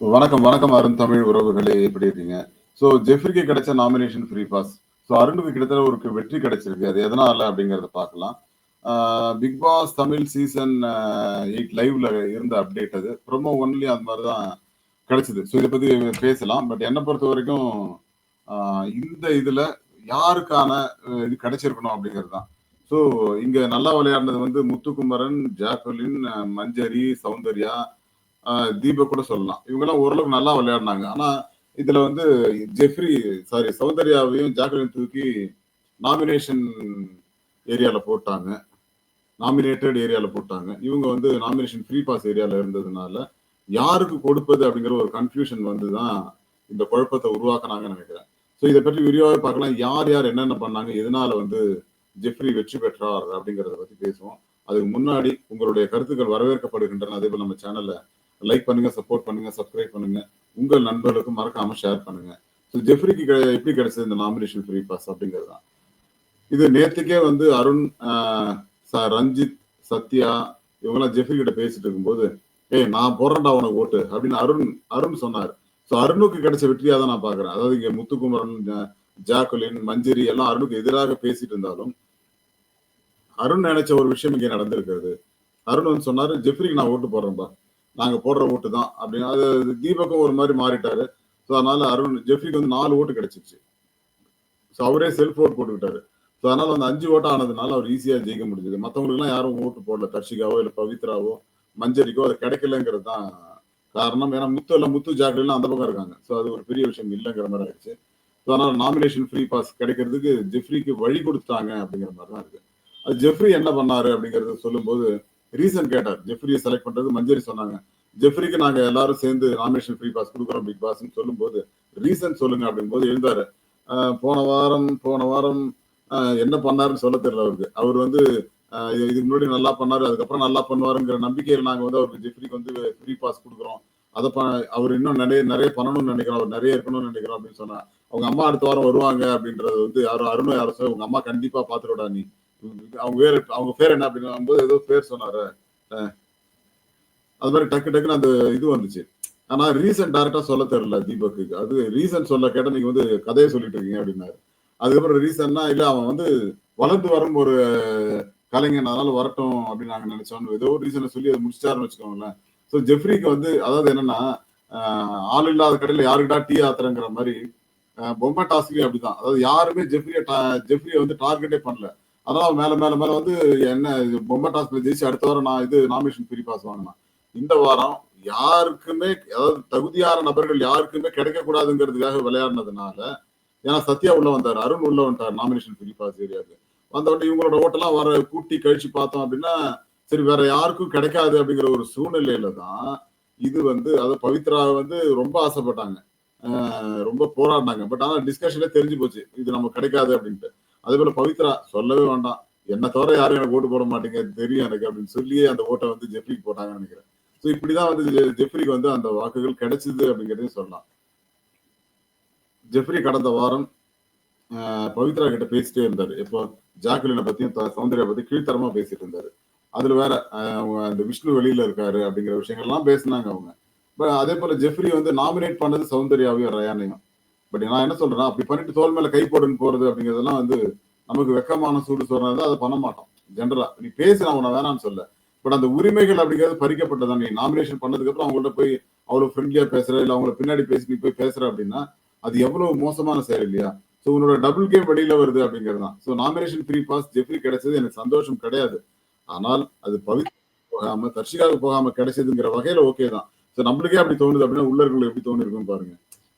வணக்கம் வணக்கம் அருண் தமிழ் உறவுகளே எப்படி இருக்கீங்க? ஸோ ஜெஃப்ரிக்கு கிடைச்ச நாமினேஷன் ஃப்ரீ பாஸ் ஸோ அருணுக்கு கிட்டத்தட்ட ஒரு வெற்றி கிடைச்சிருக்கு. அது எதனால அப்படிங்கறத பார்க்கலாம். Bigg Boss Tamil season eight லைவ்ல இருந்த அப்டேட் அது. ப்ரொமோ ஒன்லி அந்த மாதிரி தான் கிடைச்சது. ஸோ இதை பத்தி பேசலாம். பட் என்னை பொறுத்த வரைக்கும் இந்த இதுல யாருக்கான இது கிடைச்சிருக்கணும் அப்படிங்கிறது தான். ஸோ இங்க நல்லா விளையாடினது வந்து முத்துக்குமரன் ஜாக்குலின் மஞ்சரி சௌந்தர்யா தீப தீபக் கூட சொல்லலாம். இவங்கெல்லாம் ஓரளவுக்கு நல்லா விளையாடினாங்க. ஆனா இதுல வந்து ஜெஃப்ரி சாரி சௌந்தர்யாவையும் ஜாக்லின் தூக்கி நாமினேஷன் ஏரியால போட்டாங்க. நாமினேட்டட் ஏரியால போட்டாங்க. இவங்க வந்து நாமினேஷன் ஃப்ரீ பாஸ் ஏரியால இருந்ததுனால யாருக்கு கொடுப்பது அப்படிங்கிற ஒரு கன்ஃபியூஷன் வந்து தான் இந்த குழப்பத்தை உருவாக்குனாங்கன்னு நினைக்கிறேன். ஸோ இதை பற்றி விரிவாகவே பார்க்கலாம். யார் யார் என்னென்ன பண்ணாங்க எதனால வந்து ஜெஃப்ரி வெற்றி பெற்றார் அப்படிங்கிறத பத்தி பேசுவோம். அதுக்கு முன்னாடி உங்களுடைய கருத்துக்கள் வரவேற்கப்படுகின்றன. அதே போல நம்ம சேனல்ல லைக் பண்ணுங்க சப்போர்ட் பண்ணுங்க சப்ஸ்கிரைப் பண்ணுங்க. உங்கள் நண்பர்களுக்கும் மறக்காம ஷேர் பண்ணுங்க. ஸோ ஜெஃப்ரிக்கு எப்படி கிடைச்சது இந்த நாமினேஷன் ஃப்ரீ பாஸ் அப்படிங்கிறது தான் இது நேத்துக்கே வந்து அருண் ஆஹ், ரஞ்சித் சத்யா இவங்கெல்லாம் ஜெஃப்ரி கிட்ட பேசிட்டு இருக்கும்போது ஏய் நான் போடுறேன்டா உனக்கு ஓட்டு அப்படின்னு அருண் அருண் சொன்னார். ஸோ அருணுக்கு கிடைச்ச வெற்றியா தான் நான் பாக்குறேன். அதாவது இங்க முத்துக்குமரன் ஜாக்குலின் மஞ்சரி எல்லாம் அருணுக்கு எதிராக பேசிட்டு இருந்தாலும் அருண் நினைச்ச ஒரு விஷயம் இங்கே நடந்திருக்கிறது. அருண் வந்து சொன்னாரு ஜெஃப்ரிக்கு நான் ஓட்டு போடுறேன்பா. நாங்க போடுற ஓட்டு தான் அப்படின்னு. அது தீபக்கும் ஒரு மாதிரி மாறிட்டாரு. ஸோ அதனால அருண் ஜெஃப்ரிக்கு வந்து நாலு ஓட்டு கிடைச்சிருச்சு. ஸோ அவரே செல்ஃப் ஓட் போட்டுக்கிட்டாரு. ஸோ அதனால அந்த அஞ்சு ஓட்டு ஆனதுனால அவர் ஈஸியா ஜெயிக்க முடிஞ்சது. மற்றவங்களுக்குலாம் யாரும் ஓட்டு போடல. தர்ஷிகாவோ இல்லை பவித்ராவோ மஞ்சரிக்கோ அது கிடைக்கலங்கிறது தான் காரணம். ஏன்னா முத்து எல்லாம் முத்து ஜாக்லாம் அந்த பக்கம் இருக்காங்க. ஸோ அது ஒரு பெரிய விஷயம் இல்லைங்கிற மாதிரி ஆயிடுச்சு. ஸோ அதனால நாமினேஷன் ஃப்ரீ பாஸ் கிடைக்கிறதுக்கு ஜெஃப்ரிக்கு வழி கொடுத்தாங்க அப்படிங்கிற மாதிரி தான் இருக்கு. அது ஜெஃப்ரி என்ன பண்ணாரு அப்படிங்கறத சொல்லும்போது ரீசன் கேட்டார். ஜெஃப்ரியை செலக்ட் பண்றது மஞ்சரி சொன்னாங்க. ஜெஃப்ரிக்கு நாங்க எல்லாரும் சேர்ந்து நாமினேஷன் ஃப்ரீ பாஸ் கொடுக்குறோம் பிக் பாஸ்ன்னு சொல்லும்போது ரீசன் சொல்லுங்க அப்படிங்கும்போது எழுந்தாரு. போன வாரம் போன வாரம் என்ன பண்ணாருன்னு சொல்ல தெரியல அவருக்கு. அவர் வந்து இது- இதுக்கு முன்னாடி நல்லா பண்ணாரு அதுக்கப்புறம் நல்லா பண்ணுவாருங்கிற நம்பிக்கையில் நாங்க வந்து அவருக்கு ஜெஃப்ரிக்கு வந்து ஃப்ரீ பாஸ் கொடுக்குறோம். அதை ப அவர் இன்னும் நிறைய நிறைய பண்ணணும்னு நினைக்கிறோம் அவர் நிறைய இருக்கணும்னு நினைக்கிறோம் அப்படின்னு சொன்னா அவங்க அம்மா அடுத்த வாரம் வருவாங்க அப்படின்றது வந்து யாரும் அருணும் யாரும் உங்க அம்மா கண்டிப்பா பாத்துருடா நீ. அவங்க பேர் அவங்க பேர் என்ன அப்படின்னு போது ஏதோ பேர் சொன்னாரு. அது மாதிரி டக்கு டக்குன்னு அந்த இது வந்துச்சு. ஆனா ரீசன் டைரக்டா சொல்ல தெரியல தீபக்கு. அது ரீசன் சொல்ல கேட்டா நீங்க வந்து கதையை சொல்லிட்டு இருக்கீங்க அப்படின்னாரு. அதுக்கப்புறம் ரீசன்னா இல்ல அவன் வந்து வளர்ந்து வரும் ஒரு கலைஞன் அதனால வரட்டும் அப்படின்னு நாங்க நினைச்சோம். ஏதோ ஒரு ரீசனை சொல்லி அதை முடிச்சிட்டாருன்னு வச்சுக்கோங்களேன். ஸோ ஜெஃப்ரிக்கு வந்து அதாவது என்னன்னா ஆஹ் ஆள் இல்லாத கடையில யாருக்கிட்டா டீ ஆத்துறங்கிற மாதிரி பொம்மை டாஸ்க்லயும் அப்படிதான். அதாவது யாருமே ஜெஃப்ரிய ஜெஃப்ரிய வந்து டார்கெட்டே பண்ணல. அதனால மேல மேல மேல வந்து என்ன இது பொம்மை டாஸ்க்ல ஜெயிச்சு அடுத்த வாரம் நான் இது நாமினேஷன் ஃப்ரீ பாஸ் வாங்கினேன் இந்த வாரம் யாருக்குமே அதாவது தகுதியான நபர்கள் யாருக்குமே கிடைக்கக்கூடாதுங்கிறதுக்காக விளையாடினதுனால ஏன்னா சத்யா உள்ள வந்தார் அருண் உள்ள வந்துட்டார் நாமினேஷன் ஃப்ரீ பாஸ் ஏரியாவுக்கு. வந்தவொடனே இவங்களோட ஓட்டெல்லாம் வர கூட்டி கழிச்சு பார்த்தோம் அப்படின்னா சரி வேற யாருக்கும் கிடைக்காது அப்படிங்கிற ஒரு சூழ்நிலையில தான் இது வந்து அது பவித்ரா வந்து ரொம்ப ஆசைப்பட்டாங்க. ரொம்ப போராடினாங்க. பட் ஆனால் டிஸ்கஷனே தெரிஞ்சு போச்சு இது நமக்கு கிடைக்காது அப்படின்ட்டு. அதே போல பவித்ரா சொல்லவே வேண்டாம். என்ன தவிர யாரும் எனக்கு ஓட்டு போட மாட்டீங்க தெரியும் எனக்கு அப்படின்னு சொல்லியே அந்த ஓட்டை வந்து ஜெஃப்ரிக்கு போட்டாங்கன்னு நினைக்கிறேன். ஸோ இப்படிதான் வந்து ஜெஃப்ரிக்கு வந்து அந்த வாக்குகள் கிடைச்சது அப்படிங்கிறதையும் சொல்லலாம். ஜெஃப்ரி கடந்த வாரம் ஆஹ் பவித்ரா கிட்ட பேசிட்டே இருந்தாரு. இப்போ ஜாக்குலினை பத்தியும் சௌந்தர்யா பத்தி கீழ்த்தரமா பேசிட்டு இருந்தாரு. அதுல வேற அவங்க அந்த விஷ்ணு வெளியில இருக்காரு அப்படிங்கிற விஷயங்கள்லாம் பேசினாங்க அவங்க. அதே போல ஜெஃப்ரி வந்து நாமினேட் பண்ணது சௌந்தர்யாவையும் ரயானையும். பட் நான் என்ன சொல்றேன் அப்படி பண்ணிட்டு தோல் மேல கை போடுன்னு போறது அப்படிங்கிறதெல்லாம் வந்து நமக்கு வெக்கமான சூடு சொல்றது அதை பண்ண மாட்டோம். ஜென்ரலா நீ பேசி நான் உன்னை வேணாம்னு சொல்ல பட் அந்த உரிமைகள் அப்படிங்கிறது பறிக்கப்பட்டதான் நீ நாமினேஷன் பண்ணதுக்கு அப்புறம் அவங்கள்ட்ட போய் அவ்வளவு ஃப்ரெண்ட்லியா பேசுற இல்ல அவங்கள பின்னாடி பேசி நீ போய் பேசுற அப்படின்னா அது எவ்வளவு மோசமான செயல் இல்லையா? சோ உன்னோட டபுள் கேம் வெளியில வருது அப்படிங்கிறது தான். So nomination free pass Jeffrey கிடைச்சது. எனக்கு சந்தோஷம் கிடையாது. ஆனால் அது பவித் போகாம தர்ஷிகாவுக்கு போகாம கிடைச்சதுங்கிற வகையில ஓகே தான். ஸோ நம்மளுக்கே அப்படி தோணுது அப்படின்னா உள்ளவர்களுக்கு எப்படி தோணு இருக்குன்னு பாருங்க.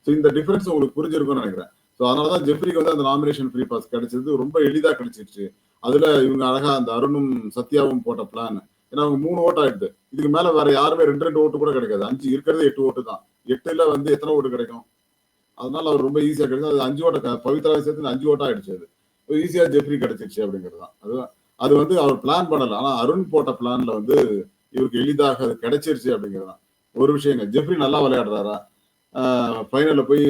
ஸோ இந்த டிஃபரன்ஸ் உங்களுக்கு புரிஞ்சிருக்கும்னு நினைக்கிறேன். ஸோ அதனாலதான் ஜெஃப்ரிக்கு வந்து அந்த நாமினேஷன் ஃப்ரீ பாஸ் கிடைச்சது. ரொம்ப எளிதா கிடைச்சிருச்சு. அதுல இவங்க அழகா அந்த அருணும் சத்யாவும் போட்ட பிளான் ஏன்னா அவங்க மூணு ஓட்டு ஆயிடுது. இதுக்கு மேல வேற யாருமே ரெண்டு ரெண்டு ஓட்டு கூட கிடைக்காது. அஞ்சு இருக்கிறது எட்டு ஓட்டு தான். எட்டுல வந்து எத்தனை ஓட்டு கிடைக்கும்? அதனால அவர் ரொம்ப ஈஸியா கிடைச்சது. அது அஞ்சு ஓட்ட பவித்ரா சேர்த்து அஞ்சு ஓட்டா ஆயிடுச்சு அது. ஈஸியா ஜெஃப்ரி கிடைச்சிருச்சு அப்படிங்கிறது தான். அது அது வந்து அவர் பிளான் பண்ணல. ஆனா அருண் போட்ட பிளான்ல வந்து இவருக்கு எளிதாக அது கிடைச்சிருச்சு அப்படிங்கிறது தான். ஒரு விஷயங்க. ஜெஃப்ரி நல்லா விளையாடுறாரா? ஃபைனலில் போய்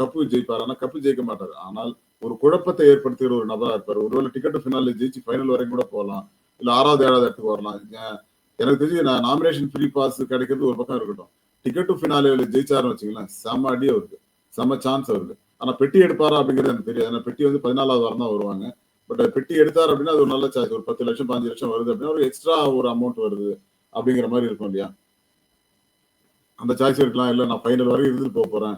கப்பு ஜெயிப்பார். ஆனால் கப்பு ஜெயிக்க மாட்டார். ஆனால் ஒரு குழப்பத்தை ஏற்படுத்துகிற ஒரு நபராக இருப்பார். ஒருவேளை டிக்கெட் ஃபினாலில் ஜெயிச்சு ஃபைனல் வரைக்கும் கூட போகலாம். இல்லை ஆறாவது ஏழாவது இடத்துக்கு வரலாம். எனக்கு தெரிஞ்சு நான் நாமினேஷன் ஃப்ரீ பாஸ் கிடைக்கிறது ஒரு பக்கம் இருக்கட்டும். டிக்கெட் டு ஜெயிச்சாருன்னு வச்சுக்கலாம் செம அடி அவருக்கு. செம சான்ஸ் அவருக்கு. ஆனா பெட்டி எடுப்பாரா அப்படிங்கிறது எனக்கு தெரியாது. ஏன்னா பெட்டி வந்து பதினாலாவது வாரம் தான் வருவாங்க. பட் பெட்டி எடுத்தார் அப்படின்னா அது ஒரு நல்ல சார்ஜ் ஒரு பத்து லட்சம் பதினஞ்சு லட்சம் வருது அப்படின்னா ஒரு எக்ஸ்ட்ரா ஒரு அமௌண்ட் வருது அப்படிங்கிற மாதிரி இருக்கும் இல்லையா? அந்த சாய்ஸ் இருக்கலாம் இல்லை நான் ஃபைனல் வரைக்கும் இருந்துட்டு போக போறேன்.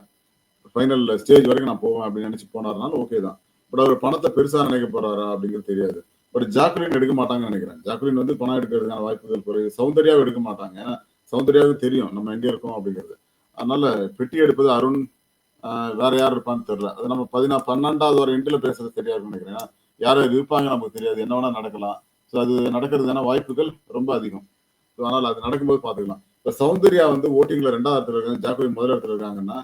ஃபைனல் ஸ்டேஜ் வரைக்கும் நான் போவேன் அப்படின்னு நினச்சி போனாருனாலும் ஓகே தான். பட் அவர் பணத்தை பெருசாக நினைக்க போறாரா அப்படிங்கிறது தெரியாது. பட் ஜாக்குலின் எடுக்க மாட்டாங்கன்னு நினைக்கிறேன். ஜாக்குலின் வந்து பணம் எடுக்கிறதுக்கான வாய்ப்புகள் குறைவு. சௌந்தர்யாவை எடுக்க மாட்டாங்க. ஏன்னா சௌந்தர்யாவுக்கு தெரியும் நம்ம எங்கே இருக்கோம் அப்படிங்கிறது. அதனால பெட்டி எடுப்பது அருண் வேற யார் இருப்பான்னு தெரியல. அது நம்ம பதினா பன்னெண்டாவது ஒரு இன்ட்ல பேசுறது சரியா இருக்கும்னு நினைக்கிறேன் யார் யார் இருப்பாங்க நமக்கு தெரியாது. என்ன வேணா நடக்கலாம். ஸோ அது நடக்கிறதுக்கான வாய்ப்புகள் ரொம்ப அதிகம். ஸோ அதனால் அது நடக்கும்போது பார்த்துக்கலாம். இப்போ சௌந்தர்யா வந்து ஓட்டிங்ல ரெண்டாவது இடத்துல இருக்காங்க ஜாக்லின் முதல் இடத்துல இருக்காங்கன்னா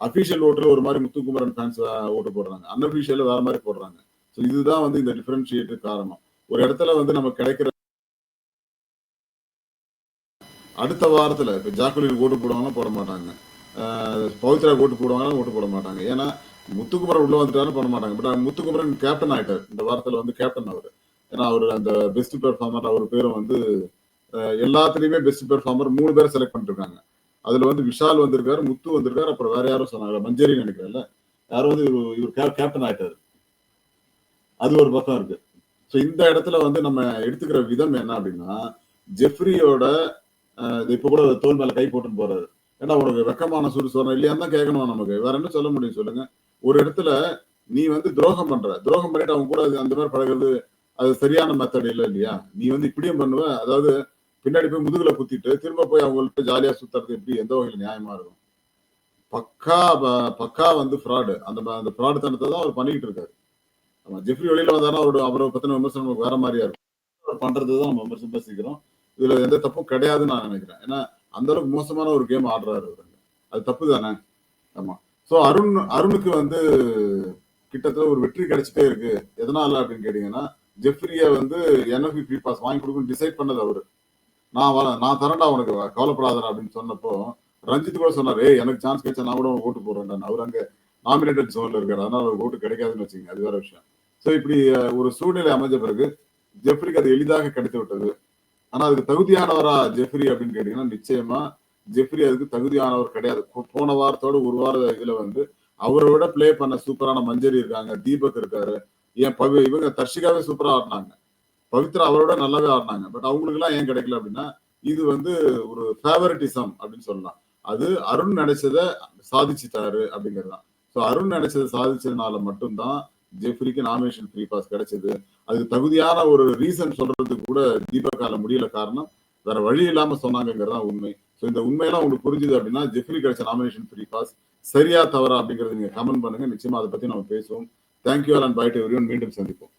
அபிஷியல் ஓட்டுல ஒரு மாதிரி முத்துக்குமரன் ஃபேன்ஸ் ஓட்டு போடுறாங்க. அன்அபிஷியல் வேற மாதிரி போடுறாங்க. ஸோ இதுதான் வந்து இந்த டிஃபரன்ஷியேட்டு காரணம். ஒரு இடத்துல வந்து நம்ம கிடைக்கிற அடுத்த வாரத்துல இப்ப ஜாக்குலின் ஓட்டு போடுவாங்கன்னா போட மாட்டாங்க. ஆஹ் பவித்ரா ஓட்டு போடுவாங்கன்னா ஓட்டு போட மாட்டாங்க. ஏன்னா முத்துக்குமரன் உள்ள வந்துட்டாலும் போட மாட்டாங்க. பட் முத்துக்குமரன் கேப்டன் ஆயிட்டார். இந்த வாரத்துல வந்து கேப்டன் அவர். ஏன்னா அவர் அந்த பெஸ்ட் பெர்ஃபார்மர் அவர் பேரும் வந்து எல்லாத்துலயுமே பெஸ்ட் பெர்ஃபார்மர் மூணு பேர் செலக்ட் பண்ணிருக்காங்க அதுல வந்து விஷால் வந்திருக்காரு முத்து வந்திருக்காரு அப்புறம் வேற யாரும் சொன்னாங்க மஞ்சரி நினைக்கிறேன்ல. யாரும் வந்து இவர் இவர் கேப்டன் ஆயிட்டாரு. அது ஒரு பக்கம் இருக்கு. ஸோ இந்த இடத்துல வந்து நம்ம எடுத்துக்கிற விதம் என்ன அப்படின்னா ஜெஃப்ரியோட இப்போ இது கூட தோல் மேல கை போட்டுன்னு போறாரு. ஏன்னா உனக்கு வெக்கமான சூடு சொல்றேன் இல்லையான்னு தான் கேட்கணும் நமக்கு? வேற என்ன சொல்ல முடியும் சொல்லுங்க. ஒரு இடத்துல நீ வந்து துரோகம் பண்ற. துரோகம் பண்ணிட்டு அவங்க கூட அது- அந்த மாதிரி பழகுறது அது சரியான மெத்தட் இல்லை இல்லையா? நீ வந்து இப்படியும் பண்ணுவ. அதாவது பின்னாடி போய் முதுகுல குத்திட்டு திரும்ப போய் அவங்கள்ட்ட ஜாலியா சுத்துறது எப்படி? எந்த வகையில நியாயமா இருக்கும்? பக்கா பக்கா வந்து ஃப்ராடு அந்த அந்த ஃப்ராடு தனத்தை தான் அவர் பண்ணிக்கிட்டு இருக்காரு. ஆமா ஜெஃப்ரி வெளியில வந்தாலும் அவரோட அவரை பத்தின விமர்சனம் நமக்கு வேற மாதிரியா இருக்கும். அவர் பண்றது தான் நம்ம விமர்சனம் பேசிக்கிறோம் இதுல எந்த தப்பும் கிடையாதுன்னு நான் நினைக்கிறேன். ஏன்னா அந்த அளவுக்கு மோசமான ஒரு கேம் ஆடுறாரு அவர் அது தப்பு தானே? ஆமா. ஸோ அருண் அருணுக்கு வந்து கிட்டத்தட்ட ஒரு வெற்றி கிடைச்சிட்டே இருக்கு. எதனால அப்படின்னு கேட்டீங்கன்னா ஜெஃப்ரிய வந்து என்எஃபி ஃப்ரீ பாஸ் வாங்கி கொடுக்கணும்னு டிசைட் பண்ணது அவரு. நான் வர நான் தரேன்டா உனக்கு கவலைப்படாதடா அப்படின்னு சொன்னப்போ ரஞ்சித் கூட சொன்னாரு "ஏய், எனக்கு சான்ஸ் கிடைச்சா நான் கூட ஓட்டு போடுறேன் அவர் அங்க நாமினேட்டட் ஜோன்ல இருக்காரு. அதனால அவருக்கு ஓட்டு கிடைக்காதுன்னு வச்சுங்க அது வேற விஷயம். சோ இப்படி ஒரு சூழ்நிலை அமைஞ்ச பிறகு ஜெஃப்ரிக்கு அது எளிதாக கிடைத்து விட்டது. ஆனா அதுக்கு தகுதியானவரா ஜெஃப்ரி அப்படின்னு கேட்டீங்கன்னா நிச்சயமா ஜெஃப்ரி அதுக்கு தகுதியானவர் கிடையாது. போன வாரத்தோட ஒரு வார இதுல வந்து அவரை விட பிளே பண்ண சூப்பரான மஞ்சரி இருக்காங்க. தீபக் இருக்காரு. ஏன் பவி இவங்க தர்ஷிகாவே சூப்பரா ஆடினாங்க. பவித்ரா அவரோட நல்லாவே ஆடினாங்க. பட் அவங்களுக்கு எல்லாம் ஏன் கிடைக்கல அப்படின்னா இது வந்து ஒரு ஃபேவரட்டிசம் அப்படின்னு சொல்லலாம். அது அருண் நினைச்சதை சாதிச்சுட்டாரு அப்படிங்கிறது தான். ஸோ அருண் நினைச்சதை சாதிச்சதுனால மட்டும்தான் ஜெஃப்ரிக்கு நாமினேஷன் ஃப்ரீ பாஸ் கிடைச்சது. அதுக்கு தகுதியான ஒரு ரீசன் சொல்றதுக்கு கூட தீபக்கால முடியல காரணம் வேற வழி இல்லாம சொன்னாங்கிறது தான் உண்மை. ஸோ இந்த உண்மையெல்லாம் உங்களுக்கு புரிஞ்சுது அப்படின்னா ஜெஃப்ரி கிடைச்ச நாமினேஷன் ஃப்ரீ பாஸ் சரியா தவறா அப்படிங்கறத நீங்க கமெண்ட் பண்ணுங்க. நிச்சயமா அதை பத்தி நம்ம பேசுவோம். Thank you all and bye to மீண்டும் சந்திப்போம்.